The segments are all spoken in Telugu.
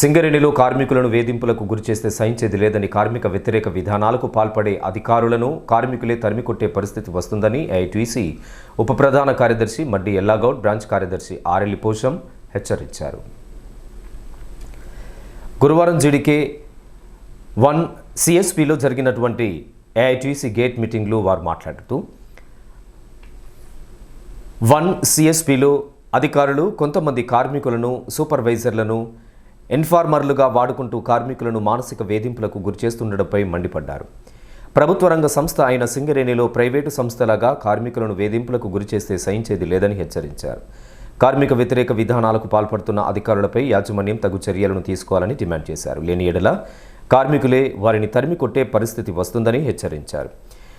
సింగరేణిలో కార్మికులను వేధింపులకు గురిచేస్తే సహించేది లేదని కార్మిక వ్యతిరేక విధానాలకు పాల్పడే అధికారులను కార్మికులే తరిమికొట్టే పరిస్థితి వస్తుందని ఐటీసీ ఉప ప్రధాన కార్యదర్శి మడ్డి ఎల్లాగౌడ్ బ్రాంచ్ కార్యదర్శి ఆరెల్లి పోషం హెచ్చరించారు. గురువారం జీడికే వన్ సిఎస్పిలో జరిగినటువంటి ఏఐటీసీ గేట్ మీటింగ్లో వారు మాట్లాడుతూ వన్ సిఎస్పిలో అధికారులు కొంతమంది కార్మికులను సూపర్వైజర్లను ఇన్ఫార్మర్లుగా వాడుకుంటూ కార్మికులను మానసిక వేధింపులకు గురిచేస్తుండటంపై మండిపడ్డారు. ప్రభుత్వ రంగ సంస్థ అయిన సింగరేణిలో ప్రైవేటు సంస్థలాగా కార్మికులను వేధింపులకు గురిచేస్తే సహించేది లేదని హెచ్చరించారు. కార్మిక వ్యతిరేక విధానాలకు పాల్పడుతున్న అధికారులపై యాజమాన్యం తగు చర్యలను తీసుకోవాలని డిమాండ్ చేశారు. లేని ఎడల కార్మికులే వారిని తరిమి కొట్టే పరిస్థితి వస్తుందని హెచ్చరించారు.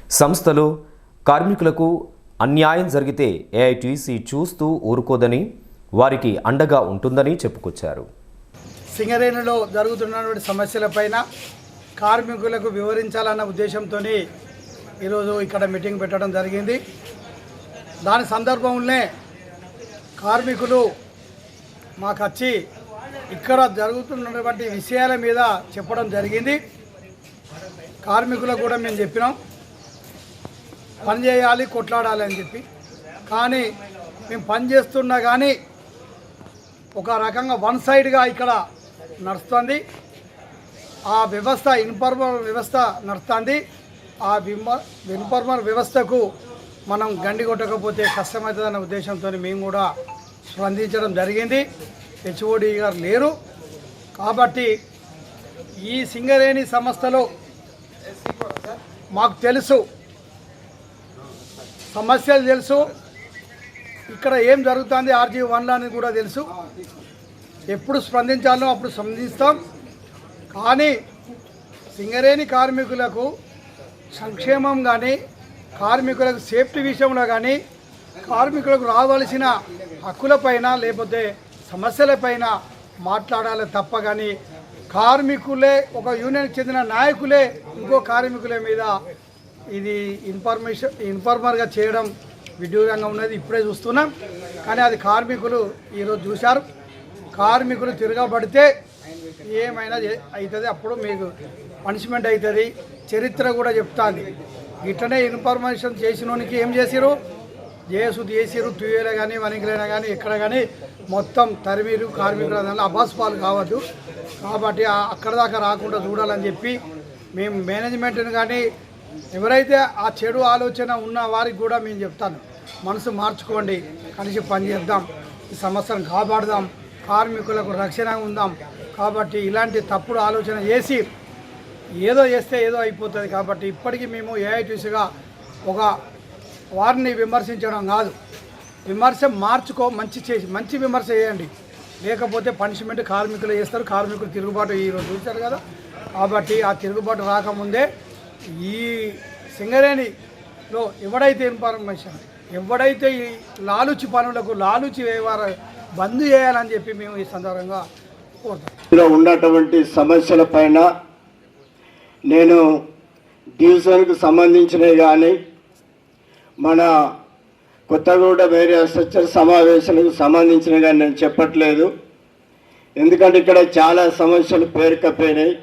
సంస్థలో కార్మికులకు అన్యాయం జరిగితే ఏఐటీసీ చూస్తూ ఊరుకోదని వారికి అండగా ఉంటుందని చెప్పుకొచ్చారు. సింగరేణిలో జరుగుతున్నటువంటి సమస్యలపైన కార్మికులకు వివరించాలన్న ఉద్దేశంతో ఈరోజు ఇక్కడ మీటింగ్ పెట్టడం జరిగింది. దాని సందర్భంలోనే కార్మికులు మాకు వచ్చి ఇక్కడ జరుగుతున్నటువంటి విషయాల మీద చెప్పడం జరిగింది. కార్మికులకు కూడా మేము చెప్పినాం. పని చేయాలి కొట్లాడాలి అని చెప్పి. కానీ మేము పని చేస్తున్నా కానీ ఒక రకంగా వన్ సైడ్గా ఇక్కడ నడుస్తుంది. ఆ వ్యవస్థ ఇన్ఫార్మల్ వ్యవస్థ నడుస్తుంది. ఆ ఇన్ఫార్మల్ వ్యవస్థకు మనం గండి కొట్టకపోతే కష్టమవుతుందన్న ఉద్దేశంతో మేము కూడా స్పందించడం జరిగింది. హెచ్ఓడి గారు లేరు. కాబట్టి ఈ సింగరేణి సంస్థలో మాకు తెలుసు. సమస్యలు తెలుసు. ఇక్కడ ఏం జరుగుతుంది ఆర్జీ వన్లో అని కూడా తెలుసు. ఎప్పుడు స్పందించాలో అప్పుడు స్పందిస్తాం. కానీ సింగరేణి కార్మికులకు సంక్షేమం కానీ కార్మికులకు సేఫ్టీ విషయంలో కానీ కార్మికులకు రావాల్సిన హక్కులపైన లేకపోతే సమస్యలపైన మాట్లాడాలి తప్ప కానీ కార్మికులే ఒక యూనియన్కి చెందిన నాయకులే ఇంకో కార్మికుల మీద ఇది ఇన్ఫర్మేషన్ ఇన్ఫార్మర్గా చేయడం విడ్డూరంగా ఉన్నది. ఇప్పుడే చూస్తున్నాం. కానీ అది కార్మికులు ఈరోజు చూశారు. కార్మికులు తిరగబడితే ఏమైనా అవుతుంది అప్పుడు మీకు పనిష్మెంట్ అవుతుంది చరిత్ర కూడా చెప్తాంది. ఇట్లనే ఇన్ఫర్మేషన్ చేసినోనికి ఏం చేసిరు జేసు చేసిరు తుయ్యలే కానీ వనికిలైనా కానీ ఎక్కడ కానీ మొత్తం తరిమీరు కార్మికుల దానిలో అబాస్పాలు కావద్దు. కాబట్టి అక్కడ దాకా రాకుండా చూడాలని చెప్పి మేము మేనేజ్మెంట్ని కానీ ఎవరైతే ఆ చెడు ఆలోచన ఉన్న వారికి కూడా మేము చెప్తాను. మనసు మార్చుకోండి. కలిసి పనిచేద్దాం ఈ సంవత్సరం కాపాడదాం. కార్మికులకు రక్షణ ఉందాం. కాబట్టి ఇలాంటి తప్పుడు ఆలోచన చేసి ఏదో చేస్తే ఏదో అయిపోతుంది. కాబట్టి ఇప్పటికీ మేము ఏఐటీసీగా ఒక వారిని విమర్శించడం కాదు. విమర్శ మార్చుకో మంచి చేసి మంచి విమర్శ చేయండి. లేకపోతే పనిష్మెంట్ కార్మికులు చేస్తారు. కార్మికులు తిరుగుబాటు ఈరోజు చూశారు కదా. కాబట్టి ఆ తిరుగుబాటు రాకముందే ఈ సింగరేణిలో ఎవడైతే ఇన్ఫర్మేషన్ ఎవడైతే ఈ లాలుచి పనులకు లాలుచి వ్యవహార బంద్ చేయాలని చెప్పి మేము ఈ సందర్భంగా కోరుతాం ఉన్నటువంటి సమస్యల పైన నేను డివిజన్కు సంబంధించినవి కానీ మన కొత్తగూడ వేరే స్ట్రక్చర్ సమావేశాలకు సంబంధించినవి కానీ నేను చెప్పట్లేదు. ఎందుకంటే ఇక్కడ చాలా సమస్యలు పేరుకపోయినాయి.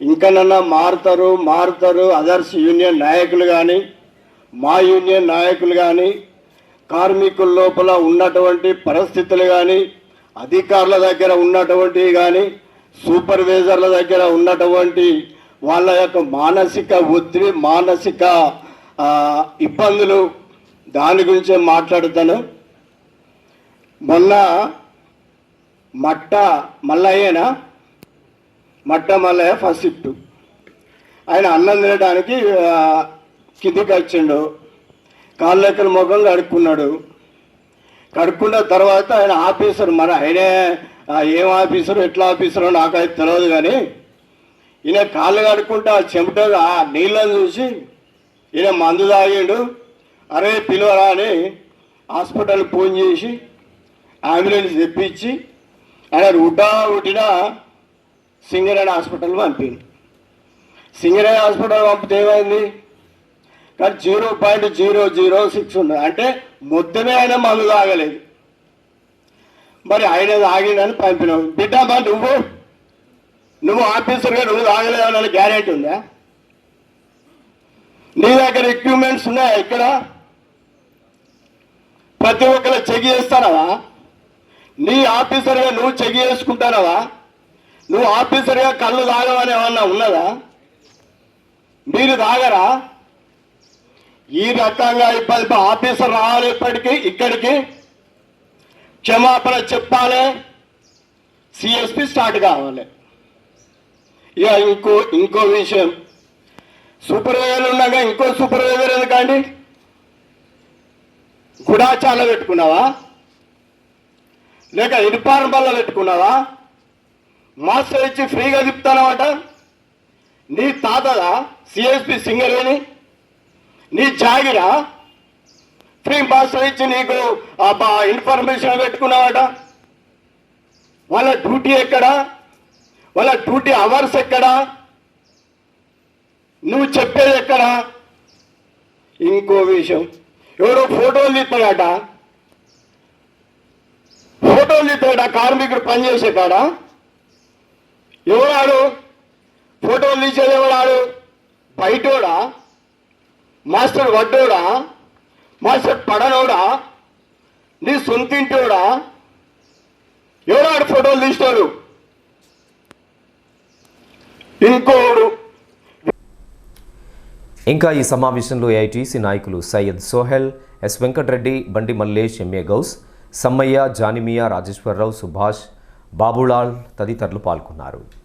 ఇంకనన్నా మారుతారు మారుతారు అదర్స్ యూనియన్ నాయకులు కానీ మా యూనియన్ నాయకులు కానీ కార్మికుల లోపల ఉన్నటువంటి పరిస్థితులు కానీ అధికారుల దగ్గర ఉన్నటువంటివి కానీ సూపర్వైజర్ల దగ్గర ఉన్నటువంటి వాళ్ళ యొక్క మానసిక ఒత్తిడి మానసిక ఇబ్బందులు దాని గురించే మాట్లాడుతాను. మొన్న మట్ట మల్లయ్యనా? మట్ట మల్లయ్య ఫస్ట్ షిఫ్ట్. ఆయన అన్నం తినడానికి కిందికి వచ్చిండు. కాళ్ళెక్కల ముఖం కడుక్కున్నాడు. కడుక్కున్న తర్వాత ఆయన ఆఫీసర్ మన ఆయనే ఏం ఆఫీసరు ఎట్లా ఆఫీసరో నాకైతే తెలియదు కానీ ఈయన కాళ్ళు కడుక్కుంటే ఆ చెమట ఆ నీళ్ళని చూసి ఈయన మందు తాగిండు. అరే పిలువరా అని హాస్పిటల్ ఫోన్ చేసి అంబులెన్స్ తెప్పించి ఆయన ఉడ్డా ఉట్టిన సింగరేణి హాస్పిటల్ పంపింది సింగరేణి హాస్పిటల్ పంపితే ఏమైంది? కానీ zero point zero zero six ఉన్నది అంటే మొత్తమే ఆయన మందు తాగలేదు. మరి ఆయన తాగిందని పంపినాం బిడ్డ మా నువ్వు? నువ్వు ఆఫీసర్గా నువ్వు తాగలేవని గ్యారెంటీ ఉందా? నీ దగ్గర ఎక్విప్మెంట్స్ ఉన్నాయా ఇక్కడ? ప్రతి ఒక్కరు చెక్ చేస్తానవా? నీ ఆఫీసర్గా నువ్వు చెక్ చేసుకుంటానవా? నువ్వు ఆఫీసర్గా కళ్ళు తాగవని ఏమన్నా ఉన్నదా? మీరు తాగరా? ఈ రకంగా ఇబ్బంది ఆఫీసర్ రావాలి ఇక్కడికి క్షమాపణ చెప్పాలి. సిఎస్పి స్టార్ట్ కావాలి. ఇక ఇంకో ఇంకో విషయం. సూపర్వైజర్ ఉన్నాక ఇంకో సూపర్వైజర్ ఎందుకండి? గుడాచాల పెట్టుకున్నావా? లేక ఇన్ఫార్మ్ వల్ల పెట్టుకున్నావా? మాస్టర్ ఇచ్చి ఫ్రీగా తిప్పుతానమాట. నీ తాతదా? సిఎస్పి సింగరేని నీ జాగిరా? ఫ్రీ మాస్టర్ ఇచ్చి నీకు ఆ ఇన్ఫర్మేషన్ పెట్టుకున్నావట? వాళ్ళ డ్యూటీ ఎక్కడా? వాళ్ళ డ్యూటీ అవర్స్ ఎక్కడా? నువ్వు చెప్పేది ఎక్కడా? ఇంకో విషయం. ఎవరో ఫోటోలు తీస్తాడట ఫోటోలు తీస్తాడా కార్మికుడు పనిచేసే కాడా? ఎవడాడు ఫోటోలు తీసేది ఎవడాడు బయటోడా? మాస్టర్ వడ్డోడా? మాస్టర్ పడనోడా? నీ సొంతింటోడా? ఎవరాడు ఫోటోలు తీస్తాడు ఇంకోడు. ఇంకా ఈ సమావేశంలో ఏఐటీసీ నాయకులు సయ్యద్ సోహెల్ ఎస్ వెంకటరెడ్డి బండి మల్లేష్ ఎంఏ గౌస్ సమ్మయ్య జానిమియా రాజేశ్వరరావు సుభాష్ బాబులాల్ తదితరులు పాల్గొన్నారు.